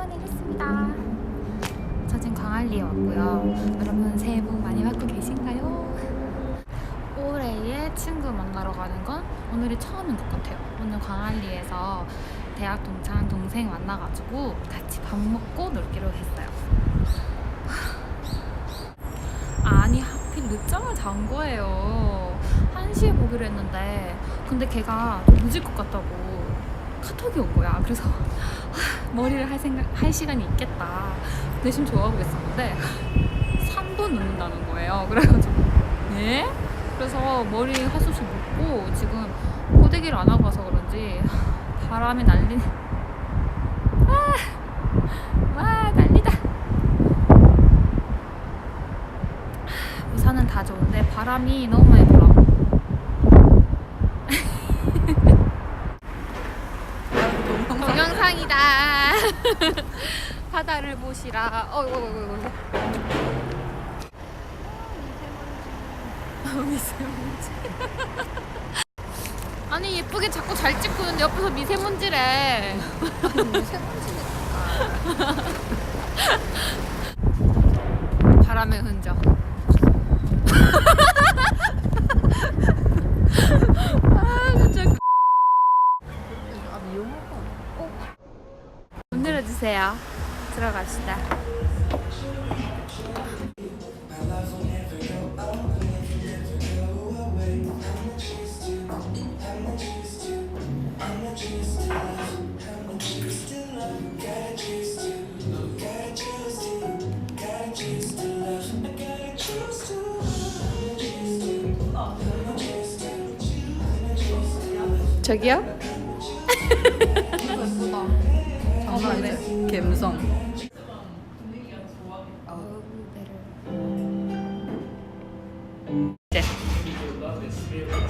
퇴근해줬습니다. 저 지금 광안리에 왔고요. 여러분 새해 복 많이 받고 계신가요? 올해의 친구 만나러 가는 건 오늘이 처음인 것 같아요. 오늘 광안리에서 대학 동창 동생 만나가지고 같이 밥 먹고 놀기로 했어요. 아니 하필 늦잠을 잔 거예요. 1시에 보기로 했는데 근데 걔가 좀 늦을 것 같다고 카톡이 온 거야. 그래서 하, 머리를 할 생각 할 시간이 있겠다. 내심 좋아하고 있었는데 3분 늦는다는 거예요. 그래가지고 네? 그래서 머리 할수 없이 묶고 지금 고데기를 안 하고 와서 그런지 바람이 날리네. 아, 와 난리다. 우산은 다 좋은데 바람이 너무 많이 불어. 동영상이다. 바다를 보시라. 어이구, 어이구, 어이구. 어, 미세먼지. 아니 예쁘게 자꾸 잘 찍고 있는데 옆에서 미세먼지래. 바람의 흔적. 아 진짜. 아 미용하고 문 열어주세요. 들어갑시다. 저기요? 갬성 이제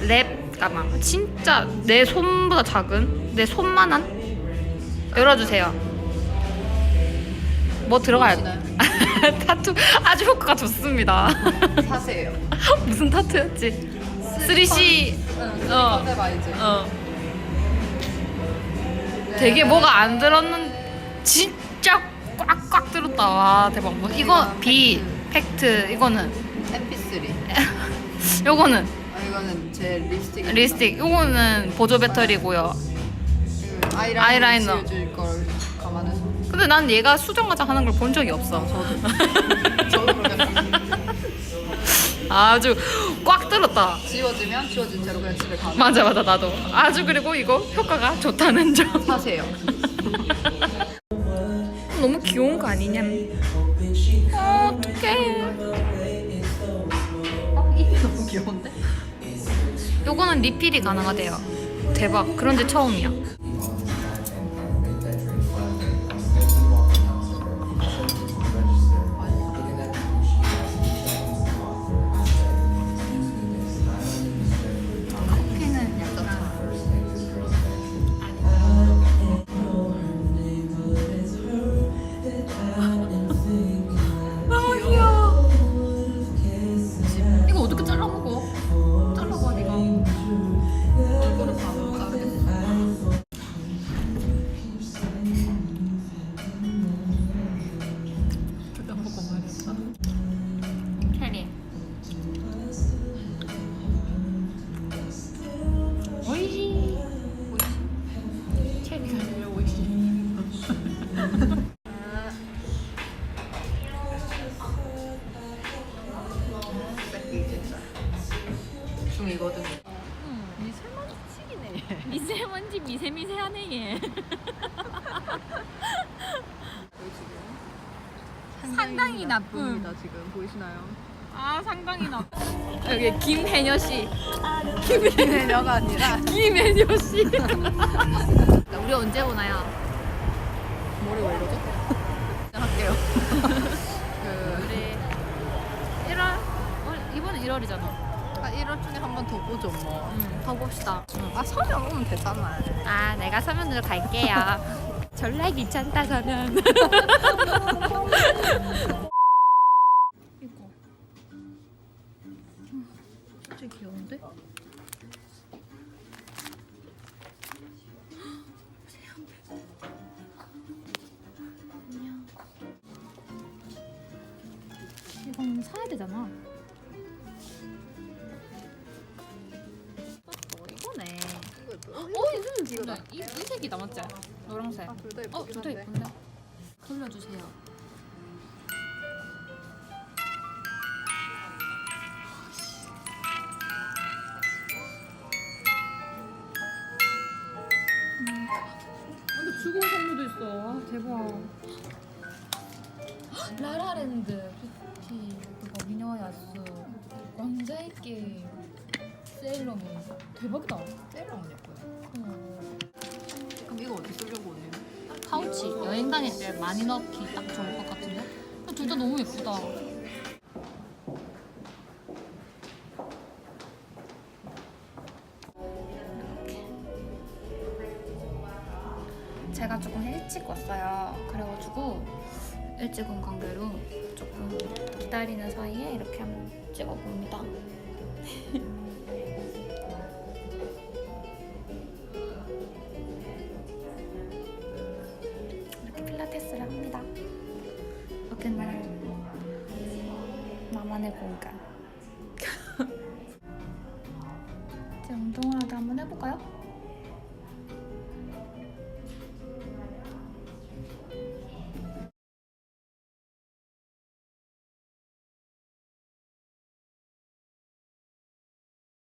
랩 가방 진짜 내 손보다 작은 내 손만한 열어주세요. 뭐 들어가요? 타투 아주 효과가 좋습니다. 사세요 무슨 타투였지? 3C 응 어. 컨셉 알지? 어 되게 뭐가 안 들었는 진짜 꽉꽉 들었다 와 대박 뭐 이거 B 팩트 이거는 MP3 요거는 아 이거는 제 립스틱 립스틱 요거는 보조 배터리고요. 그 아이라이너, 아이라이너. 지워줄 걸 감안해서 근데 난 얘가 수정 화장 하는 걸 본 적이 없어. 저도 저도 모르겠어요 아주 꽉 들었다. 지워지면 지워진 채로 그냥 집에 가면 맞아 맞아 나도. 아주 그리고 이거 효과가 좋다는 점. 사세요 너무 귀여운 거 아니냐? 어, 어떡해. 어? 이게 너무 귀여운데? 요거는 리필이 가능하대요. 대박. 그런지 처음이야. 중이거든 미세먼지치기네. 미세먼지 미세미세하네 얘. 상당히 나쁨. 다 지금 보이시나요? 아 상당히 나. 여기 김혜녀 씨. 김혜녀가 아니라 김혜녀 씨. 우리 언제 오나요? 머리 왜 이러죠? 할게요 그 우리 1월 어, 이번에 1월이잖아. 아, 이런 중에 한 번 더 보죠 뭐. 응. 더 봅시다. 응. 아 서면 오면 되잖아. 아 내가 서면으로 갈게요. 전라 귀찮다 서면. 이거. 음, 진짜 귀여운데? 이건 사야 되잖아. 이거. 어, 이거 이거다. 이, 이 색이다 맞지? 노란색. 아, 둘다 어, 예쁘긴 둘다 한데. 예쁜데. 돌려주세요. 음. 근데 주고 선물도 있어. 아, 대박. 라라랜드 뷰티 그거 미녀야수 왕자의 게임 세일러문 대박이다. 때랑 예뻐요. 어. 그럼 이거 어디 쓰려고 언니? 파우치 여행 다닐 때 많이 넣기 딱 좋을 것 같은데? 둘 다 너무 예쁘다. 제가 조금 일찍 왔어요. 그래가지고 일찍 온 관계로 조금 기다리는 사이에 이렇게 한번 찍어봅니다. 나만의